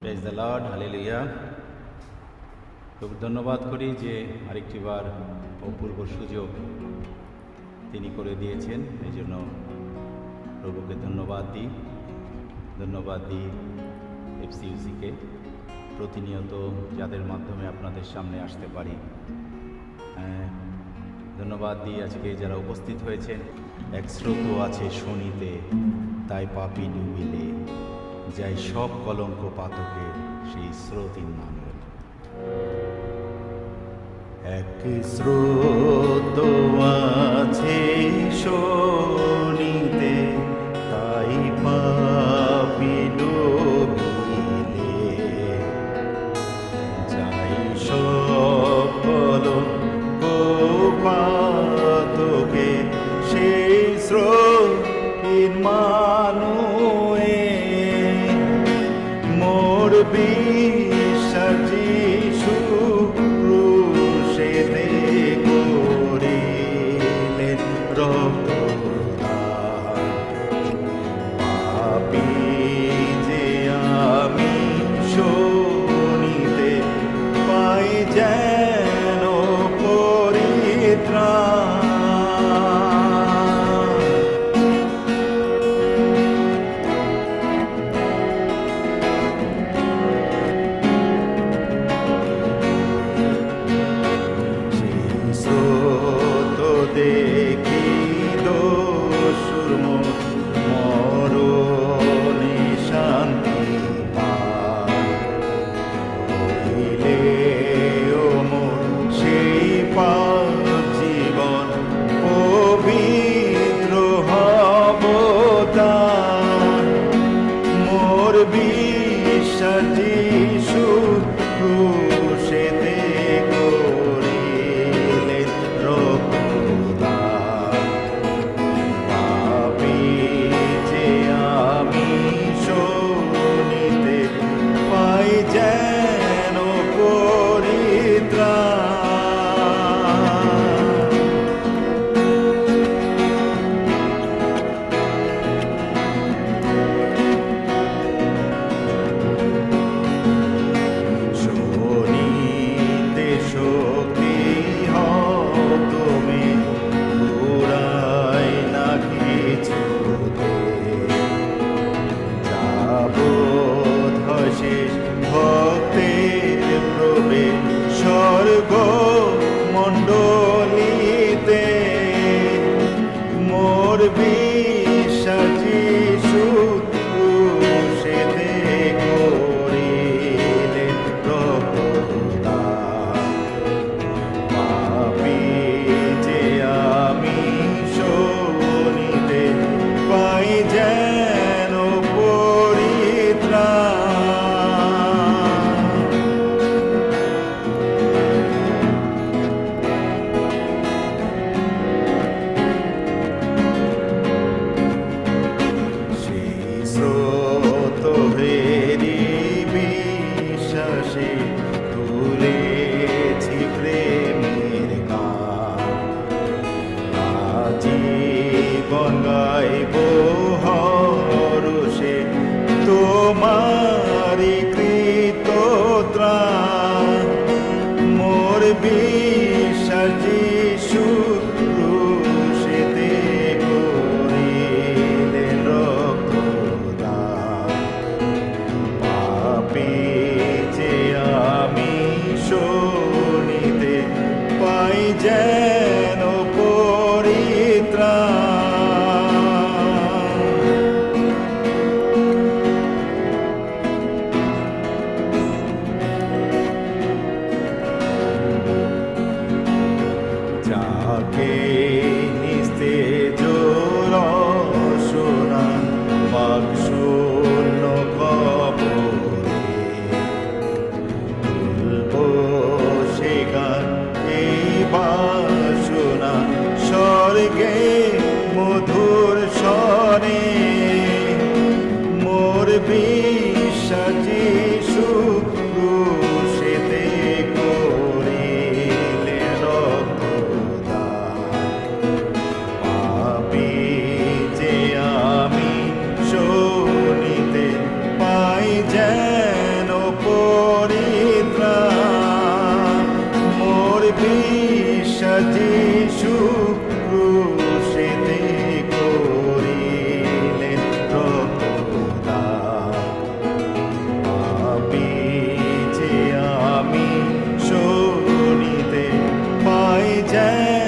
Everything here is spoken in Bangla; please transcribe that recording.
প্রেজ দ্য লর্ড হালেলুয়া খুব ধন্যবাদ করি যে আরেকটিবার অপূর্ব সুযোগ তিনি করে দিয়েছেন। এই জন্য প্রভুকে ধন্যবাদ দিই। ধন্যবাদ দিই এফসিউসিকে প্রতিনিয়ত যাদের মাধ্যমে আপনাদের সামনে আসতে পারি। হ্যাঁ, ধন্যবাদ দিই আজকে যারা উপস্থিত হয়েছেন। এক স্রোত আছে শনিতে তাই পাপি ডুবিলে। যাই সব কলঙ্ক পাতকের সেই স্রোতির নাম এক স্রোত আছে শনিতে go. স্রোত ভেরি বিশ্বাসে তুলেছি প্রেমের গান জীবন গাইব Nur day.